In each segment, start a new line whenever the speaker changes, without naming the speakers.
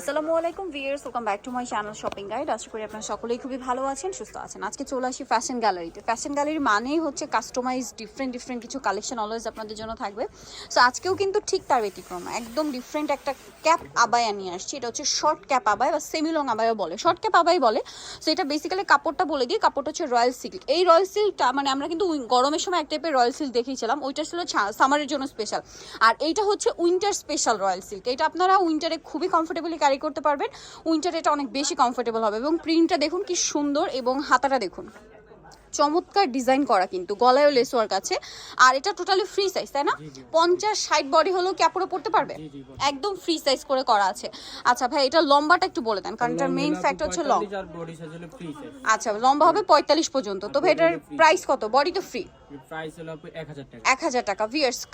আসসালামু আলাইকুম viewers welcome back to my channel shopping guide আশা করি আপনারা সকলেই খুবই ভালো আছেন, সুস্থ আছেন। আজকে চলে আসি ফ্যাশন গ্যালারিতে ফ্যাশন গ্যালারি মানেই হচ্ছে কাস্টমাইজ ডিফারেন্ট ডিফারেন্ট কিছু কালেকশন অলওয়েজ আপনাদের জন্য থাকবে। সো আজকেও কিন্তু ঠিক তার ব্যতিক্রম। একদম ডিফারেন্ট একটা ক্যাপ আবায়া নিয়ে আসছি। এটা হচ্ছে শর্ট ক্যাপ আবায় বা সেমি লং আবায়া বলে। শর্ট ক্যাপ আবাই বলে। সো এটা বেসিক্যালি কাপড়টা বলে দিয়ে কাপড়টা হচ্ছে রয়্যাল সিল্ক এই রয়্যাল সিল্কটা মানে আমরা কিন্তু গরমের সময় এক টাইপের রয়্যাল সিল্ক দেখিয়েছিলাম ওইটা ছিল সামারের জন্য স্পেশাল আর এইটা হচ্ছে উইন্টার স্পেশাল রয়্যাল সিল্ক এটা আপনারা উইন্টারে খুবই কমফোর্টেবলি ক্যারি করতে পারবেন। উইন্টারে এটা অনেক বেশি কমফোর্টেবল হবে এবং প্রিন্টটা দেখুন কি সুন্দর এবং হাতাটা দেখুন। চমৎকার ডিজাইন করা কিন্তু গলায়ও লেস ওয়ার্ক আছে। আর এটা টোটালি ফ্রি সাইজ তাই না? পঞ্চাশ ষাট বডি হলেও কি পড়তে পারবে? একদম ফ্রি সাইজ করে করা আছে। আচ্ছা ভাই এটা লম্বাটা একটু বলে দেন কারণ এটার মেইন ফ্যাক্ট হচ্ছে লং
ফ্রি সাইজ
আচ্ছা লম্বা হবে পঁয়তাল্লিশ পর্যন্ত। তো ভাই এটার প্রাইস কত? বডি তো ফ্রি
প্রাইস হলো 1000 টাকা।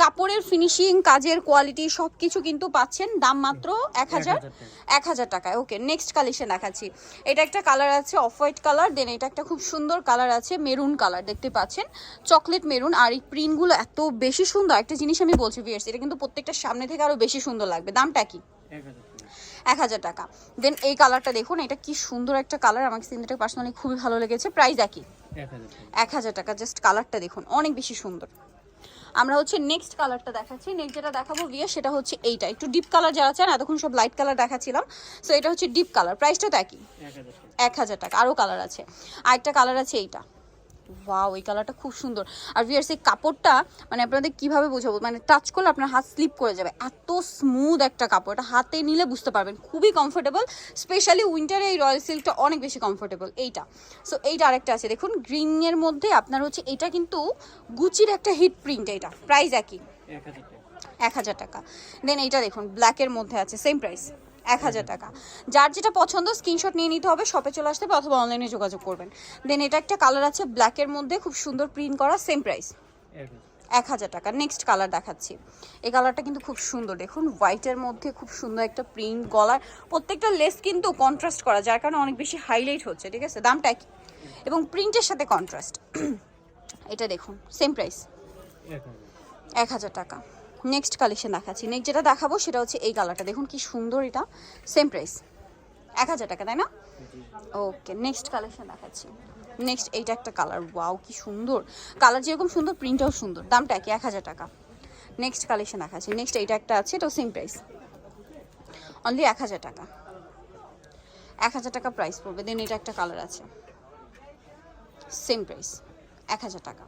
কাপড়ের ফিনিশিং কাজের কোয়ালিটি কিন্তু পাচ্ছেন। দাম মাত্র টাকায়। ওকে নেক্সট কালেকশন দেখাচ্ছি। এটা একটা কালার আছে অফ হোয়াইট কালার দেন এটা একটা খুব সুন্দর কালার আছে মেরুন কালার দেখতে পাচ্ছেন? চকলেট মেরুন আর এই প্রিন্টগুলো এত বেশি সুন্দর একটা জিনিস আমি বলছি ভিয়ার্স এটা কিন্তু প্রত্যেকটা সামনে থেকে আরও বেশি সুন্দর লাগবে। দামটা কি?
1000
এক হাজার টাকা। দেন এই কালারটা দেখুন এটা কি সুন্দর একটা কালার আমাকে সিনটা পার্সোনালি খুবই ভালো লেগেছে। প্রাইস একই।
1000 টাকা
এক হাজার টাকা জাস্ট কালারটা দেখুন অনেক বেশি সুন্দর। আমরা হচ্ছে নেক্সট কালারটা দেখাচ্ছি নেক্সট যেটা দেখাবো বিয়ে সেটা হচ্ছে এইটা। একটু ডিপ কালার যারা চান এতক্ষণ সব লাইট কালার দেখাচ্ছিলাম। সো এটা হচ্ছে ডিপ কালার প্রাইসটা তো একই।
1000 টাকা।
এক হাজার টাকা আরও কালার আছে। আরেকটা কালার আছে এইটা। ওয়াও এই কালারটা খুব সুন্দর। আর ভিয়ার্স এই কাপড়টা মানে আপনাদের কীভাবে বোঝাবো? মানে টাচ করলে আপনার হাত স্লিপ করে যাবে। এত স্মুথ একটা কাপড়। এটা হাতে নিলে বুঝতে পারবেন। খুবই কমফোর্টেবল স্পেশালি উইন্টারে এই রয়্যাল সিল্কটা অনেক বেশি কমফোর্টেবল এইটা। সো এইটা আরেকটা আছে। দেখুন গ্রিনের মধ্যে আপনার হচ্ছে এটা কিন্তু গুচির একটা হিট প্রিন্ট এটা। প্রাইস একই। এক হাজার টাকা। দেন এইটা দেখুন ব্ল্যাকের মধ্যে আছে। সেম প্রাইস এক হাজার টাকা। যার যেটা পছন্দ স্ক্রিনশট নিয়ে নিতে হবে শপে চলে আসতে হবে অথবা অনলাইনে যোগাযোগ করবেন। দেন এটা একটা কালার আছে ব্ল্যাকের মধ্যে খুব সুন্দর প্রিন্ট করা সেম প্রাইস এক হাজার টাকা। নেক্সট কালার দেখাচ্ছি। এই কালারটা কিন্তু খুব সুন্দর। দেখুন হোয়াইটের মধ্যে খুব সুন্দর একটা প্রিন্ট গলার। প্রত্যেকটা লেস কিন্তু কন্ট্রাস্ট করা যার কারণে অনেক বেশি হাইলাইট হচ্ছে ঠিক আছে? দামটা একই। এবং প্রিন্টের সাথে কন্ট্রাস্ট এটা দেখুন সেম প্রাইস এক হাজার টাকা। নেক্সট কালেকশন দেখাচ্ছি। নেক্সট যেটা দেখাবো সেটা হচ্ছে এই কালারটা দেখুন কি সুন্দর এটা। সেম প্রাইস এক হাজার টাকা, তাই না? ওকে নেক্সট কালেকশন দেখাচ্ছি। নেক্সট এইটা একটা কালার ওয়াও কি সুন্দর। কালার যেরকম সুন্দর প্রিন্টটাও সুন্দর। দামটা কি এক হাজার টাকা। নেক্সট কালেকশন দেখাচ্ছি। নেক্সট এইটা একটা আছে, এটাও সেম প্রাইস অনলি এক হাজার টাকা। এক হাজার টাকা প্রাইস পড়বে। দেন এটা একটা কালার আছে। সেম প্রাইস এক হাজার টাকা।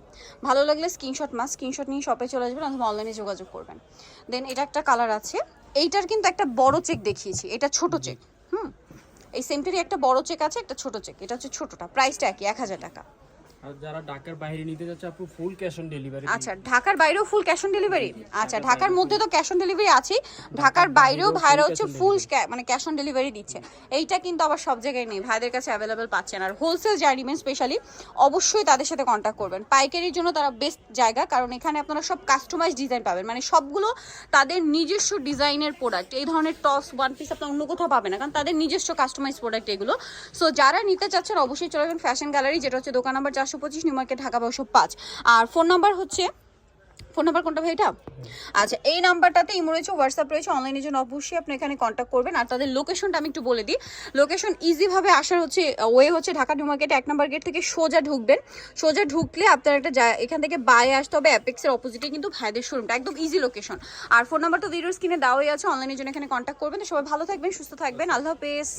ভালো লাগলে স্ক্রিনশট মাস স্ক্রিনশট নিয়ে শপে চলে আসবেন অথবা অনলাইনে যোগাযোগ করবেন। দেন এটা একটা কালার আছে। এইটার কিন্তু একটা বড় চেক দেখিয়েছি। এটা ছোট চেক হুম? এই সেমটারই একটা বড় চেক আছে একটা ছোট চেক এটা হচ্ছে ছোটটা। প্রাইসটা একই এক হাজার টাকা।
আর যারা ঢাকার বাইরে নিতে যাচ্ছে আপু ফুল ক্যাশ অন ডেলিভারি
আচ্ছা ঢাকার বাইরেও ফুল ক্যাশ অন ডেলিভারি আচ্ছা ঢাকার মধ্যে তো ক্যাশ অন ডেলিভারি ঢাকার বাইরেও ভাইরা হচ্ছে ফুল মানে ক্যাশ অন ডেলিভারি দিচ্ছে। এইটা কিন্তু আবার সব জায়গায় নেই ভাইদের কাছে অ্যাভেলেবেল পাচ্ছেন। আর হোলসেল স্পেশালি অবশ্যই তাদের সাথে কন্ট্যাক্ট করবেন। পাইকারির জন্য তারা বেস্ট জায়গা কারণ এখানে আপনারা সব কাস্টমাইজ ডিজাইন পাবেন। মানে সবগুলো তাদের নিজস্ব ডিজাইনের প্রোডাক্ট এই ধরনের টস ওয়ান পিস আপনার অন্য কোথাও পাবেন না কারণ তাদের নিজস্ব কাস্টমাইজ প্রোডাক্ট এগুলো। সো যারা নিতে চাচ্ছেন অবশ্যই চলে যাবেন ফ্যাশন গ্যালারি যেটা হচ্ছে দোকান নাম্বার চারশো পঁচিশ, নিউ মার্কেট, ঢাকা বারোশো পাঁচ। আর ফোন নাম্বার হচ্ছে, ফোন নাম্বার কোনটা ভাই এটা? আচ্ছা এই নাম্বারটাতে ইমো রয়েছে, হোয়াটসঅ্যাপ রয়েছে অনলাইনের জন্য অবশ্যই আপনি এখানে কন্ট্যাক্ট করবেন। আর তাদের লোকেশনটা আমি একটু বলে দিই। লোকেশন ইজিভাবে আসার হচ্ছে ওয়ে হচ্ছে ঢাকা, নিউ মার্কেট, এক নম্বর গেট থেকে সোজা ঢুকবেন। সোজা ঢুকলে আপনার একটা এখান থেকে বায়ে আসতে হবে অ্যাপেক্সের অপোজিটে কিন্তু ভাইদের শোরুমটা একদম ইজি লোকেশন আর ফোন নাম্বার তো ভিডিওর স্ক্রিনে দেওয়াই আছে অনলাইনের জন্য এখানে কন্ট্যাক্ট করবেন। সবাই ভালো থাকবেন, সুস্থ থাকবেন। আল্লাহ হাফেজ।